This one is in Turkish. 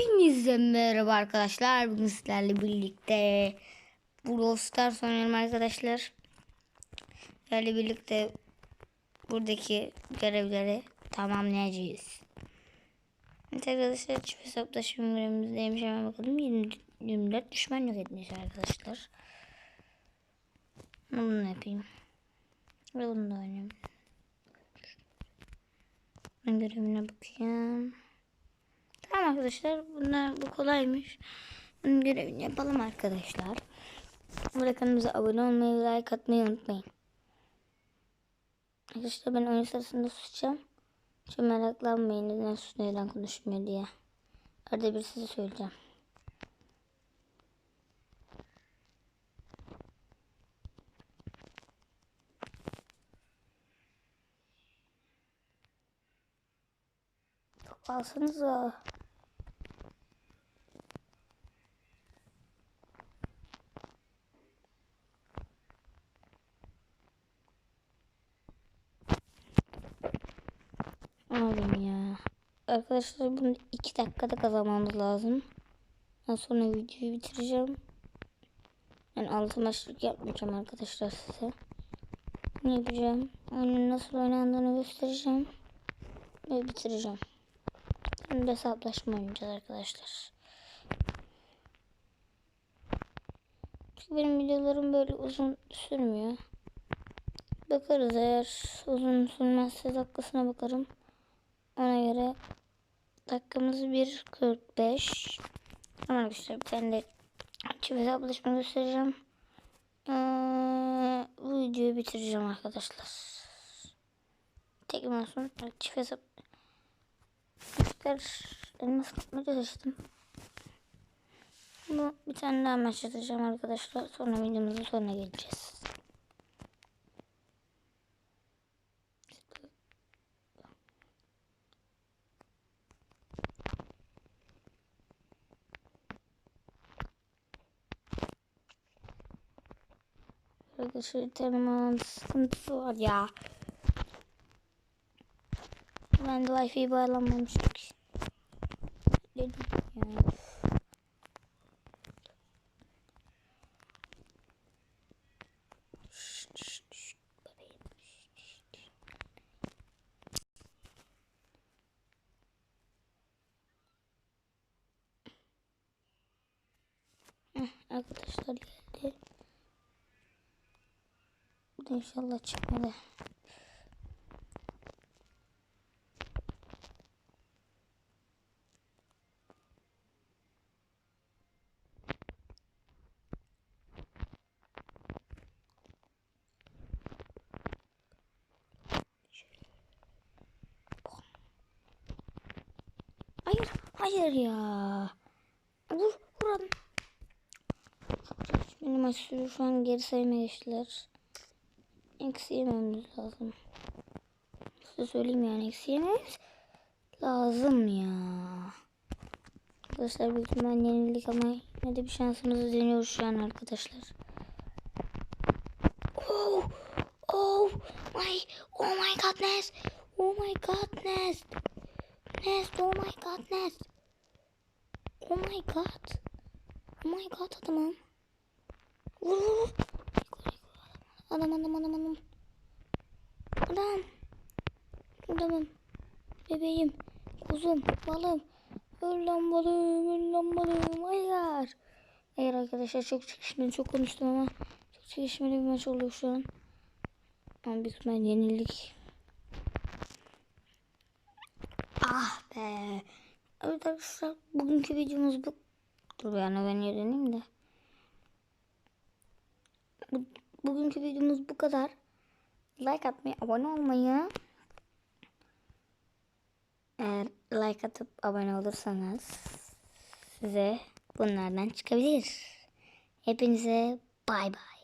Hepinize merhaba arkadaşlar. Bugün sizlerle birlikte Brawl Stars oynuyorum arkadaşlar. Sizlerle birlikte buradaki görevleri tamamlayacağız. Evet arkadaşlar çift hesaplaşma görevimizdeymiş hemen bakalım. 20, 24 düşman yok etmiş arkadaşlar. Bunu yapayım. Ve bunu da oynayayım. Ben görevine bakayım. Arkadaşlar bunlar bu kolaymış. Bunun görevini yapalım arkadaşlar. Bu kanalımıza abone olmayı, like atmayı unutmayın. Arkadaşlar ben oyun sırasında susacağım. Çok meraklanmayın neden sus neden konuşmuyor diye. Arada bir size söyleyeceğim. Alsanıza. Abim ya. Arkadaşlar bunu iki dakikada kazanmamız lazım. Ondan sonra videoyu bitireceğim. Ben altı maçlık yapmayacağım arkadaşlar size. Ne yapacağım? Oyunun nasıl oynandığını göstereceğim. Ve bitireceğim. Şimdi hesaplaşma oynayacağız arkadaşlar. Çünkü benim videolarım böyle uzun sürmüyor. Bakarız eğer uzun sürmezse dakikasına bakarım. Ona göre dakikamız 1.45. Tamam arkadaşlar bir tane de çift hesaplaşma göstereceğim. Ee, bu videoyu bitireceğim arkadaşlar. Tek olsun. Çift hesap. Arkadaşlar elmas kapmaca seçtim. Bu bir tane daha maç atacağım arkadaşlar. Sonra videomuzun sonuna geleceğiz. arkadaşlar telemanın sıkıntısı var ya. Ben de wifi bağlanmamıştık. Dedim yani. Arkadaşlar da inşallah çıkmadı. Hayır, hayır ya. Vur, vuran. Benim aşırı şu an geri sayıma geçtiler. Eksi yememiz lazım. Size söyleyeyim yani eksi yememiz lazım ya. Arkadaşlar büyük ihtimal yenilik ama yine de bir şansımızı deniyoruz şu an arkadaşlar. Oh, oh my, oh my godness, oh my godness. Nest, oh my god, Nest. Oh my god. Oh my god adamım. Vur vur vur. Adam adam adam adam. Adam. Adamım. Bebeğim. Kuzum. Balım. Öl lan balım. Öl lan balım. Hayır. Hayır arkadaşlar çok çekişmeli çok konuştum ama çok çekişmeli bir maç oluyor şu an. Ama büyük ihtimal yenilik. Ah be. Evet arkadaşlar bugünkü videomuz bu. Dur yani ben öğreneyim de. Bu, bugünkü videomuz bu kadar. Like atmayı, abone olmayı. Eğer like atıp abone olursanız size bunlardan çıkabilir. Hepinize bay bay.